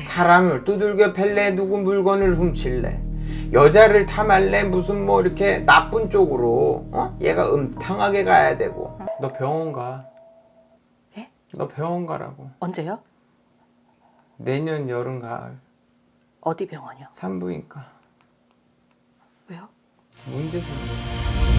사람을 두들겨 팰래 누구 물건을 훔칠래 여자를 탐할래 무슨 뭐 이렇게 나쁜 쪽으로 어? 얘가 음탕하게 가야 되고 너 병원 가. 예? 너 병원 가라고. 언제요? 내년 여름 가을 어디 병원이요? 산부인과 왜요? 문제 생겨.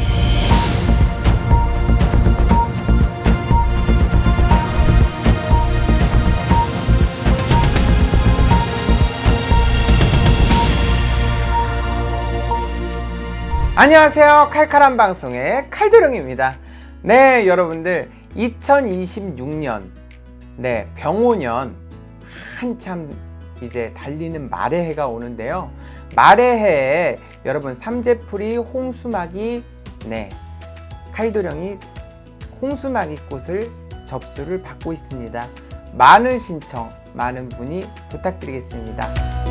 안녕하세요. 칼칼한 방송의 칼드릉입니다. 네, 여러분들 2026년 네, 병오년 한참 이제 달리는 말의 해가 오는데요. 말의 해에 여러분 삼재풀이 홍수막이 네 칼도령이 홍수막이 꽃을 접수를 받고 있습니다. 많은 신청 많은 분이 부탁드리겠습니다.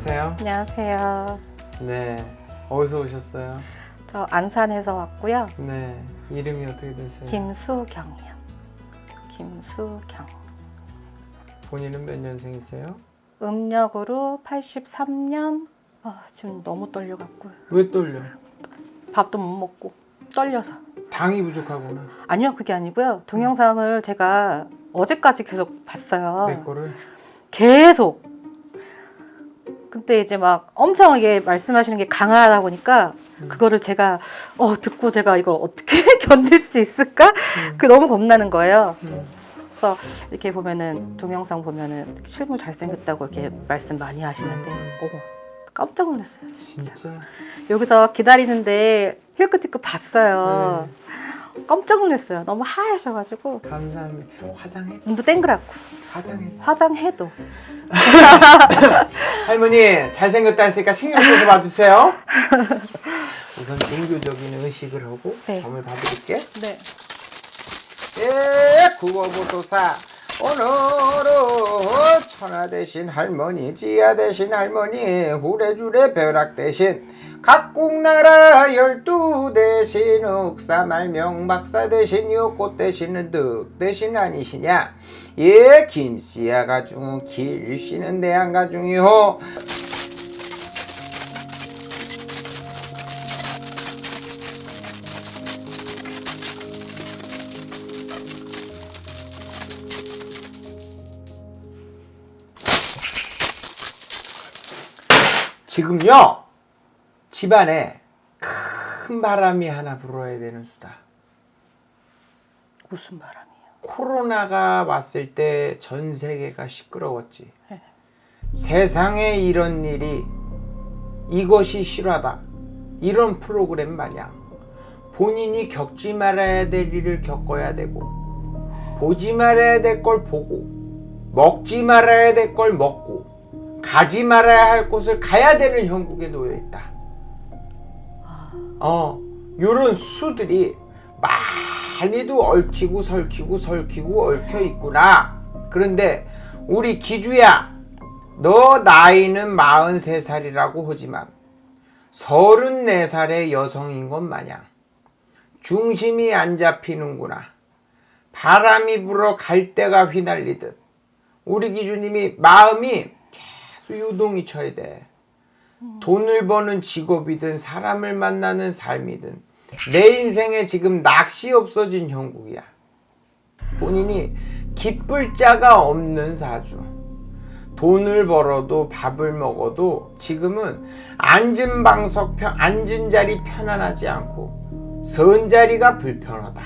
안녕하세요. 안녕하세요. 네 어디서 오셨어요? 저 안산에서 왔고요. 네 이름이 어떻게 되세요? 김수경이요. 김수경. 본인은 몇 년생이세요? 음력으로 83년. 아, 지금 너무 떨려갖고 왜 떨려? 밥도 못 먹고 떨려서. 당이 부족하구나. 아니요, 그게 아니고요. 동영상을 제가 어제까지 계속 봤어요. 내 거를 계속. 근데 이제 막 엄청 이게 말씀하시는 게 강하다 보니까 음. 그거를 제가 어 듣고 제가 이걸 어떻게 견딜 수 있을까? 음. 그 너무 겁나는 거예요. 음. 그래서 이렇게 보면은 동영상 보면은 실물 잘생겼다고 이렇게 말씀 많이 하시는데 오 깜짝 놀랐어요. 진짜. 진짜 여기서 기다리는데 힐끗힐끗 봤어요. 네. 깜짝 놀랐어요. 너무 하얘셔가지고 감사합니다. 화장해? 눈도 땡그랗고 화장해. 화장해도 할머니 잘생겼다 했으니까 신경 써서 봐주세요. 우선 종교적인 의식을 하고 네. 점을 봐드릴게. 네. 예, 구호보도사 오늘은 천하 대신 할머니, 지하 대신 할머니, 후레주레 벼락 대신 각국 나라 열두 대신 흑사 말명 박사 대신 요꽃 대신은 득 대신 아니시냐? 예, 김씨야 가중 길씨는 대한 가중이호 지금요 집안에 큰 바람이 하나 불어야 되는 수다. 무슨 바람이에요? 코로나가 왔을 때 전 세계가 시끄러웠지. 네. 세상에 이런 일이 이것이 실화다. 이런 프로그램 마냥 본인이 겪지 말아야 될 일을 겪어야 되고 보지 말아야 될 걸 보고 먹지 말아야 될 걸 먹고 가지 말아야 할 곳을 가야 되는 형국에 놓여 있다. 어, 요런 수들이 많이도 얽히고 설키고 설키고 얽혀 있구나. 그런데 우리 기주야, 너 나이는 43살이라고 하지만 34살의 여성인 것 마냥 중심이 안 잡히는구나. 바람이 불어 갈대가 휘날리듯 우리 기주님이 마음이 계속 유동이 쳐야 돼. 돈을 버는 직업이든 사람을 만나는 삶이든 내 인생에 지금 낚시 없어진 형국이야. 본인이 기쁠 자가 없는 사주. 돈을 벌어도 밥을 먹어도 지금은 앉은 방석 편 앉은 자리 편안하지 않고 선 자리가 불편하다.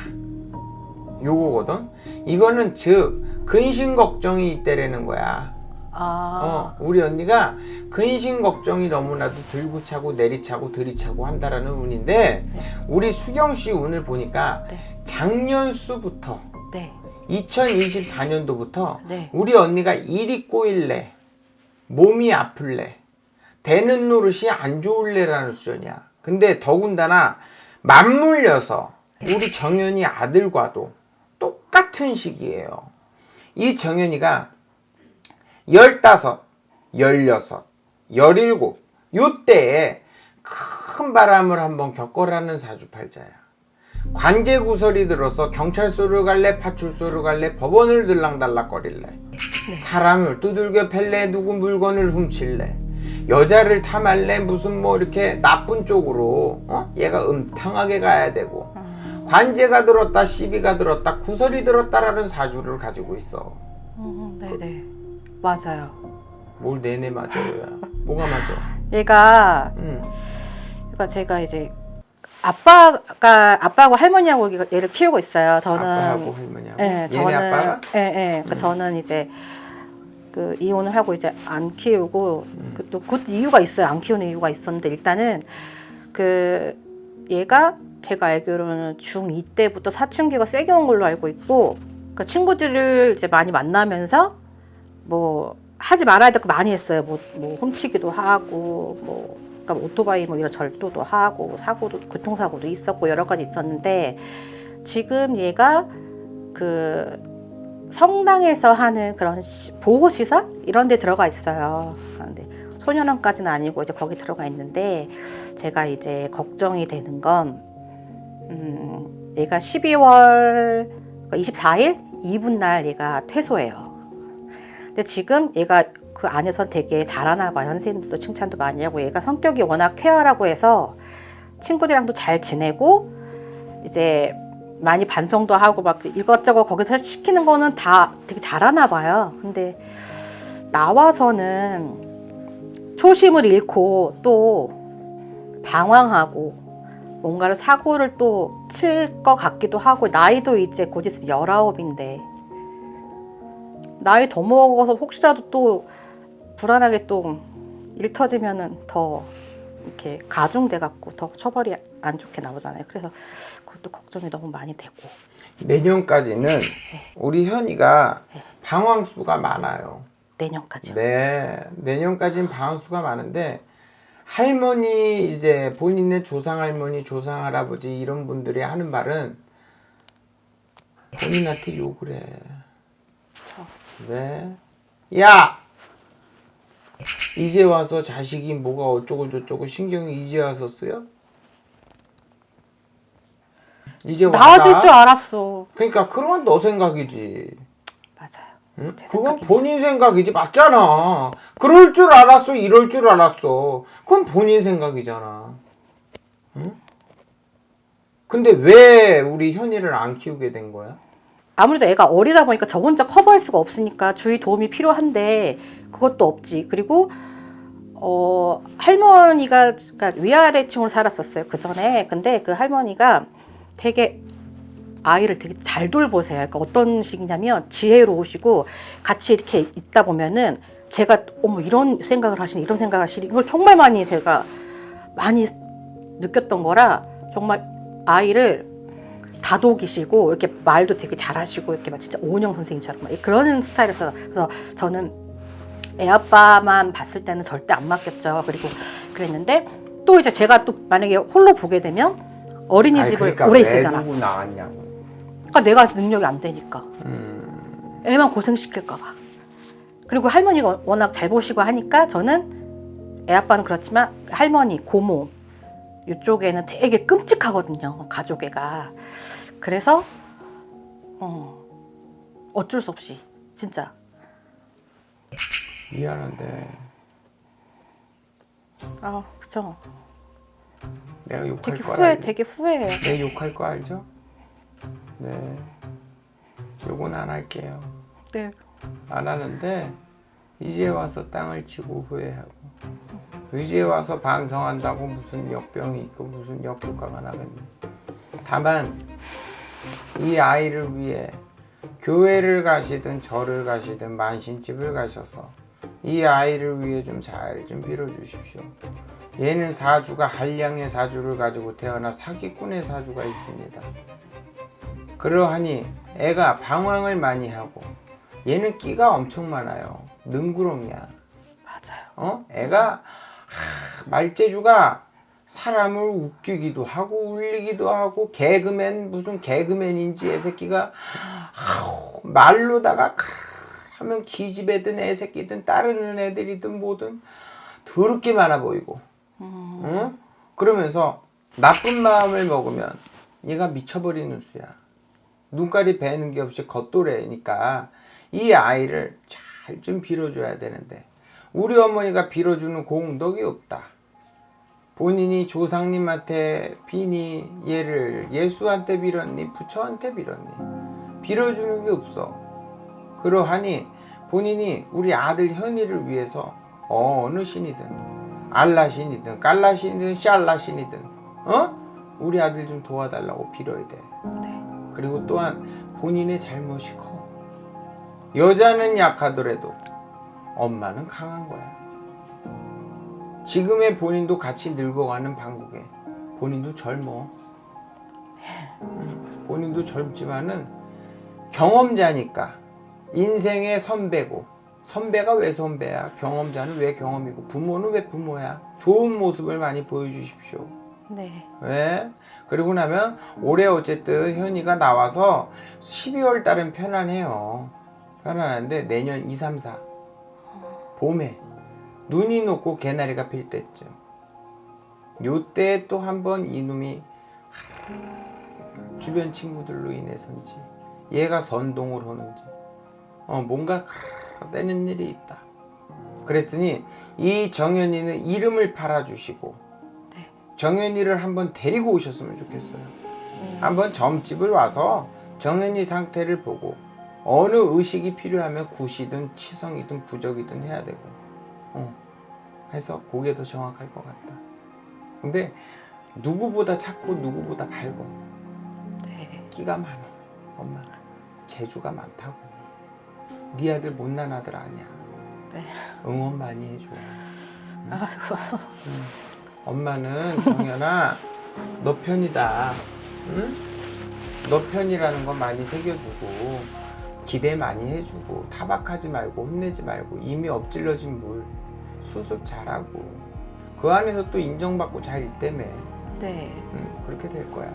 요거거든. 이거는 즉 근심 걱정이 있다라는 거야. 아, 어, 우리 언니가 근심 걱정이 너무나도 들고 차고 내리차고 들이차고 한다라는 운인데 우리 수경 씨 운을 보니까 네. 작년 수부터 네, 2024년도부터 네. 우리 언니가 일이 꼬일래 몸이 아플래 되는 노릇이 안 좋을래라는 수준이야. 근데 더군다나 맞물려서 우리 정연이 아들과도 똑같은 시기예요. 이 정연이가 열다섯, 열여섯, 열일곱 요때에 큰 바람을 한번 겪어라는 사주팔자야. 관제 구설이 들어서 경찰서를 갈래 파출소를 갈래 법원을 들락달락거릴래. 사람을 두들겨 팰래 누구 물건을 훔칠래. 여자를 탐할래 무슨 뭐 이렇게 나쁜 쪽으로 어? 얘가 음탕하게 가야 되고. 관제가 들었다 시비가 들었다 구설이 들었다라는 사주를 가지고 있어. 음, 네네 맞아요. 뭘 내내 맞아요야 뭐가 맞아 얘가 응. 그러니까 제가 이제 아빠가 아빠하고 할머니하고 얘를 키우고 있어요. 저는 아빠하고 할머니하고 예, 얘네 저는 아빠가 예, 예. 그러니까 저는 이제 그 이혼을 하고 이제 안 키우고 음. 그 또 그 이유가 있어요. 안 키우는 이유가 있었는데 일단은 그 얘가 제가 알기로는 중2 때부터 사춘기가 세게 온 걸로 알고 있고 그 친구들을 이제 많이 만나면서 뭐 하지 말아야 될 거 많이 했어요. 뭐, 뭐 훔치기도 하고 뭐 그러니까 오토바이 뭐 이런 절도도 하고 사고도 교통사고도 있었고 여러 가지 있었는데 지금 얘가 그 성당에서 하는 그런 시- 보호 시설 이런 데 들어가 있어요. 그런데 소년원까지는 아니고 이제 거기 들어가 있는데 제가 이제 걱정이 되는 건 음, 얘가 12월 24일 이분 날 얘가 퇴소해요. 근데 지금 얘가 그 안에서 되게 잘하나 봐요. 선생님들도 칭찬도 많이 하고 얘가 성격이 워낙 쾌활하고 해서 친구들이랑도 잘 지내고 이제 많이 반성도 하고 막 이것저것 거기서 시키는 거는 다 되게 잘하나 봐요. 근데 나와서는 초심을 잃고 또 방황하고 뭔가를 사고를 또 칠 것 같기도 하고 나이도 이제 곧 있으면 열아홉인데 나이 더 먹어서 혹시라도 또 불안하게 또 일 터지면은 더 이렇게 가중돼 갖고 더 처벌이 안 좋게 나오잖아요. 그래서 그것도 걱정이 너무 많이 되고. 내년까지는 우리 현이가 방황 수가 많아요. 내년까지요. 네, 내년까지는 방황 수가 많은데 할머니 이제 본인의 조상 할머니, 조상 할아버지 이런 분들이 하는 말은 본인한테 욕을 해. 저. 네. 야! 이제 와서 자식이 뭐가 어쩌고 저쩌고 신경이 이제 와서 쓰여? 이제 나아질 와라. 줄 알았어. 그러니까 그건 너 생각이지. 맞아요. 응? 제 그건 생각이네. 본인 생각이지 맞잖아. 그럴 줄 알았어, 이럴 줄 알았어. 그건 본인 생각이잖아. 응? 근데 왜 우리 현이를 안 키우게 된 거야? 아무래도 애가 어리다 보니까 저 혼자 커버할 수가 없으니까 주위 도움이 필요한데 그것도 없지. 그리고 어 할머니가 그러니까 위아래층으로 살았었어요 그 전에. 근데 그 할머니가 되게 아이를 되게 잘 돌보세요. 그러니까 어떤 식이냐면 지혜로우시고 같이 이렇게 있다 보면은 제가 어머 이런 생각을 하시니 이런 생각을 하시니 이걸 정말 많이 제가 많이 느꼈던 거라 정말 아이를 다독이시고 이렇게 말도 되게 잘하시고 이렇게 막 진짜 오은영 선생님처럼 막 그런 스타일이었어요. 그래서 저는 애 아빠만 봤을 때는 절대 안 맡겼죠. 그리고 그랬는데 또 이제 제가 또 만약에 홀로 보게 되면 어린이집을 오래 있으잖아. 누구 나왔냐고. 그러니까 내가 능력이 안 되니까 음, 애만 고생 시킬까 봐. 그리고 할머니가 워낙 잘 보시고 하니까 저는 애 아빠는 그렇지만 할머니, 고모 이쪽에는 되게 끔찍하거든요. 가족애가. 그래서 어, 어쩔 수 없이 진짜 미안한데 아 그죠. 내가 욕할 되게 거 후회, 알죠? 되게 후회해요. 내 욕할 거 알죠? 네. 욕은 안 할게요. 네. 안 하는데 이제 와서 땅을 치고 후회하고 이제 와서 반성한다고 무슨 역병이 있고 무슨 역효과가 나겠니 다만 이 아이를 위해 교회를 가시든 절을 가시든 만신집을 가셔서 이 아이를 위해 좀잘좀 빌어주십시오 얘는 사주가 한량의 사주를 가지고 태어나 사기꾼의 사주가 있습니다 그러하니 애가 방황을 많이 하고 얘는 끼가 엄청 많아요. 능구렁이야. 맞아요. 어? 애가 하, 말재주가 사람을 웃기기도 하고 울리기도 하고 개그맨 무슨 개그맨인지 애 새끼가 아우, 말로다가 하면 기집애든 애 새끼든 따르는 애들이든 뭐든 더럽게 많아 보이고 음, 응? 그러면서 나쁜 마음을 먹으면 얘가 미쳐버리는 수야. 눈깔이 배는 게 없이 겉도래니까 이 아이를 잘 좀 빌어줘야 되는데 우리 어머니가 빌어주는 공덕이 없다. 본인이 조상님한테 비니 얘를 예수한테 빌었니 부처한테 빌었니 빌어주는 게 없어. 그러하니 본인이 우리 아들 현이를 위해서 어느 신이든 알라 신이든 깔라 신이든 샬라 신이든 어 우리 아들 좀 도와달라고 빌어야 돼. 네. 그리고 또한 본인의 잘못이 커. 여자는 약하더라도 엄마는 강한 거야. 지금의 본인도 같이 늙어가는 방국에 본인도 젊어. 음, 본인도 젊지만은 경험자니까 인생의 선배고 선배가 왜 선배야? 경험자는 왜 경험이고 부모는 왜 부모야? 좋은 모습을 많이 보여주십시오. 네. 왜? 그러고 나면 올해 어쨌든 현이가 나와서 12월 달은 편안해요. 편안한데 내년 2, 3, 4 봄에 눈이 녹고 개나리가 필 때쯤 요때 또 한 번 이놈이 주변 친구들로 인해서인지 얘가 선동을 하는지 어, 뭔가 떼는 일이 있다. 그랬으니 이 정연이는 이름을 팔아주시고 네. 정연이를 한번 데리고 오셨으면 좋겠어요. 음. 한번 점집을 와서 정연이 상태를 보고 어느 의식이 필요하면 구시든 치성이든 부적이든 해야 되고 어, 해서 그게 더 정확할 것 같다. 근데 누구보다 착고 누구보다 밝고 네. 끼가 많아 엄마는 재주가 많다고 네 아들 못난 아들 아니야 네. 응원 많이 해줘 아이고. 엄마는 정연아 너 편이다 응? 너 편이라는 건 많이 새겨주고 기대 많이 해주고 타박하지 말고 혼내지 말고 이미 엎질러진 물 수습 잘하고 그 안에서 또 인정받고 잘 있다며 네. 응, 그렇게 될 거야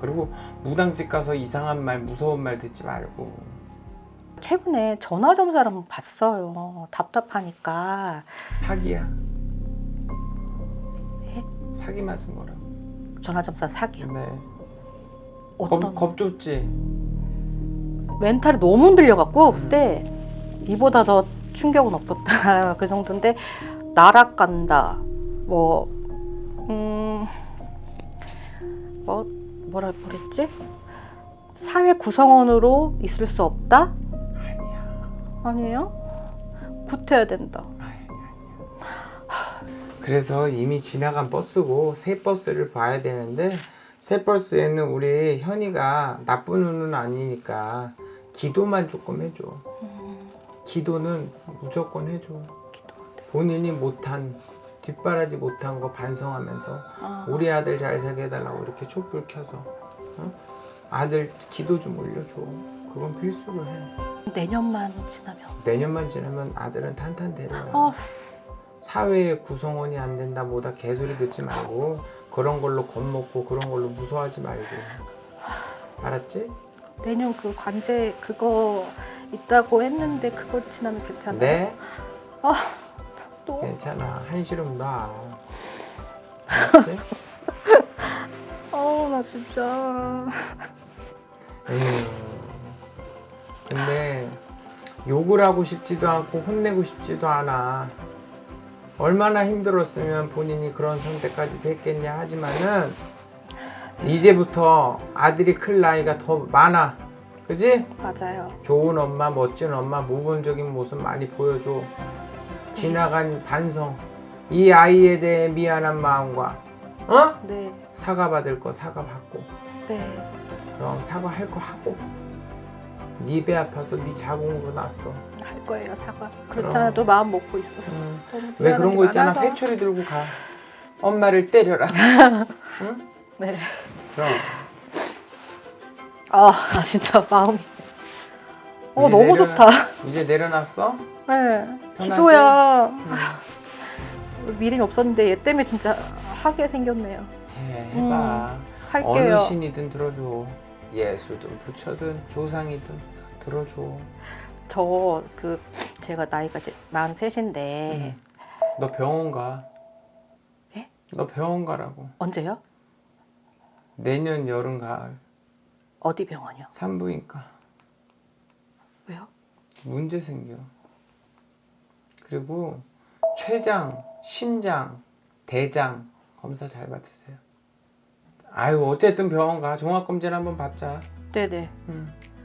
그리고 무당집 가서 이상한 말 무서운 말 듣지 말고 최근에 전화 점사랑 봤어요. 답답하니까. 사기야 예? 사기 맞은 거라고 전화 점사 사기요. 네. 어떤 겁, 겁 줬지 멘탈이 너무 흔들려 갖고 그때 이보다 더 충격은 없었다. 그 정도인데 나락간다. 뭐 음, 뭐 뭐라 뭐랬지? 사회 구성원으로 있을 수 없다? 아니야. 아니에요? 구태야 된다. 그래서 이미 지나간 버스고 새 버스를 봐야 되는데 새 버스에는 우리 현이가 나쁜 운은 아니니까 기도만 조금 해줘. 기도는 무조건 해줘. 기도 본인이 못한 뒷바라지 못한 거 반성하면서 아, 우리 아들 잘 살게 해달라고 이렇게 촛불 켜서 어? 아들 기도 좀 올려줘. 그건 필수로 해. 내년만 지나면 내년만 지나면 아들은 탄탄대로야. 아, 사회의 구성원이 안 된다 뭐다 개소리 듣지 말고 그런 걸로 겁먹고 그런 걸로 무서워하지 말고 알았지? 내년 그 관제 그거 있다고 했는데 그거 지나면 괜찮아요? 네 또? 괜찮아 한시름 놔 알았지? 어나 진짜 에휴. 근데 욕을 하고 싶지도 않고 혼내고 싶지도 않아 얼마나 힘들었으면 본인이 그런 선택까지도 했겠냐 하지만은 이제부터 아들이 클 나이가 더 많아 그지? 맞아요 좋은 엄마, 멋진 엄마, 모범적인 모습 많이 보여줘. 지나간 반성, 이 아이에 대해 미안한 마음과, 어? 네 사과받을 거 사과받고, 네. 그럼 사과할 거 하고. 네 배 아파서 네 자궁으로 났어. 할 거예요 사과 그렇잖아도 마음 먹고 있었어 음. 너무 왜 미안한 그런 게 거 있잖아. 많아서. 회초리 들고 가. 엄마를 때려라. 응? 네. 그럼. 아나 진짜 마음이 어 이제 너무 내려놔. 좋다 이제 내려놨어? 네 편하지? 기도야 음. 미림이 없었는데 얘 때문에 진짜 하게 생겼네요 해, 해봐. 할게요 어느 신이든 들어줘. 예수든 부처든 조상이든 들어줘. 저 그 제가 나이가 이제 43인데 음. 너 병원 가. 예? 너 병원 가라고. 언제요? 내년 여름 가을 어디 병원이요? 산부인과 왜요? 문제 생겨. 그리고 췌장, 심장, 대장 검사 잘 받으세요. 아유 어쨌든 병원 가 종합 검진 한번 받자. 네네.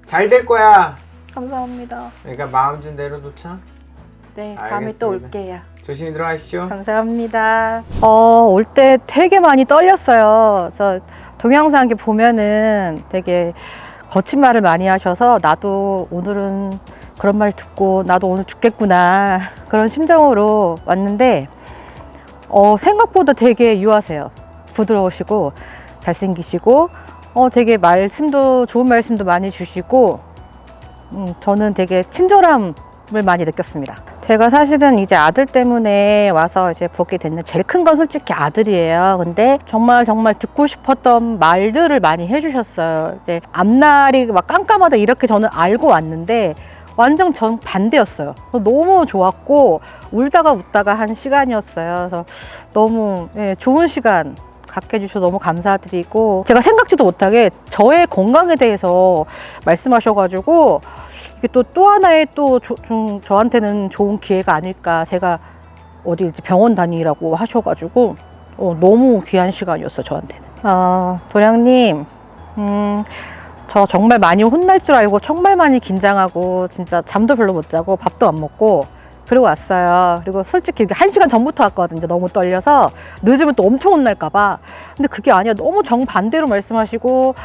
잘 될 거야. 감사합니다. 그러니까 마음 좀 내려놓자. 네, 다음에 또 알겠습니다. 올게요. 조심히 들어가십시오. 감사합니다. 어, 올 때 되게 많이 떨렸어요. 그래서 동영상 이렇게 보면은 되게 거친 말을 많이 하셔서 나도 오늘은 그런 말 듣고 나도 오늘 죽겠구나. 그런 심정으로 왔는데, 어, 생각보다 되게 유하세요. 부드러우시고, 잘생기시고, 어, 되게 말씀도, 좋은 말씀도 많이 주시고, 음, 저는 되게 친절함을 많이 느꼈습니다. 제가 사실은 이제 아들 때문에 와서 이제 보게 됐는 제일 큰 건 솔직히 아들이에요. 근데 정말 정말 듣고 싶었던 말들을 많이 해주셨어요. 이제 앞날이 막 깜깜하다 이렇게 저는 알고 왔는데 완전 전 반대였어요. 너무 좋았고 울다가 웃다가 한 시간이었어요. 그래서 너무 예, 좋은 시간 갖게 해주셔서 너무 감사드리고 제가 생각지도 못하게 저의 건강에 대해서 말씀하셔가지고 이게 또 또 하나의 또 조- 좀 저한테는 좋은 기회가 아닐까 제가 어디 이제 병원 다니라고 하셔가지고 어, 너무 귀한 시간이었어 저한테는. 아 도량님, 음, 저 정말 많이 혼날 줄 알고 정말 많이 긴장하고 진짜 잠도 별로 못 자고 밥도 안 먹고 그러고 왔어요. 그리고 솔직히 한 시간 전부터 왔거든요. 너무 떨려서 늦으면 또 엄청 혼날까봐. 근데 그게 아니야. 너무 정반대로 말씀하시고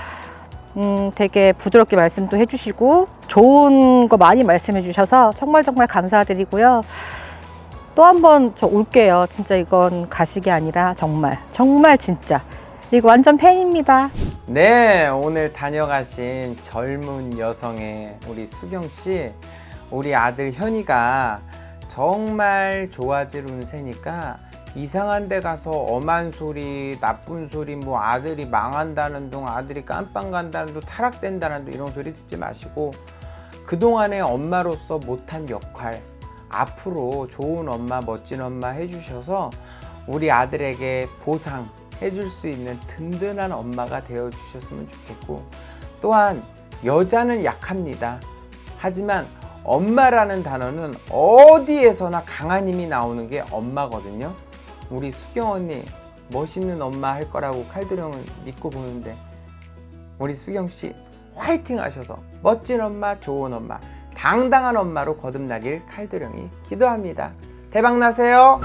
음, 되게 부드럽게 말씀도 해주시고 좋은 거 많이 말씀해 주셔서 정말 정말 감사드리고요. 또 한 번 저 올게요. 진짜 이건 가식이 아니라 정말 정말 진짜 이거 완전 팬입니다. 네, 오늘 다녀가신 젊은 여성의 우리 수경 씨, 우리 아들 현이가 정말 좋아질 운세니까 이상한 데 가서 엄한 소리, 나쁜 소리, 뭐 아들이 망한다는 둥, 아들이 깜빵 간다는 둥, 타락된다는 둥 이런 소리 듣지 마시고 그동안의 엄마로서 못한 역할 앞으로 좋은 엄마, 멋진 엄마 해주셔서 우리 아들에게 보상 해줄 수 있는 든든한 엄마가 되어 주셨으면 좋겠고 또한 여자는 약합니다. 하지만 엄마라는 단어는 어디에서나 강한 힘이 나오는 게 엄마거든요. 우리 수경 언니 멋있는 엄마 할 거라고 칼드령을 믿고 보는데 우리 수경 씨 화이팅 하셔서 멋진 엄마, 좋은 엄마, 당당한 엄마로 거듭나길 칼드령이 기도합니다. 대박 나세요.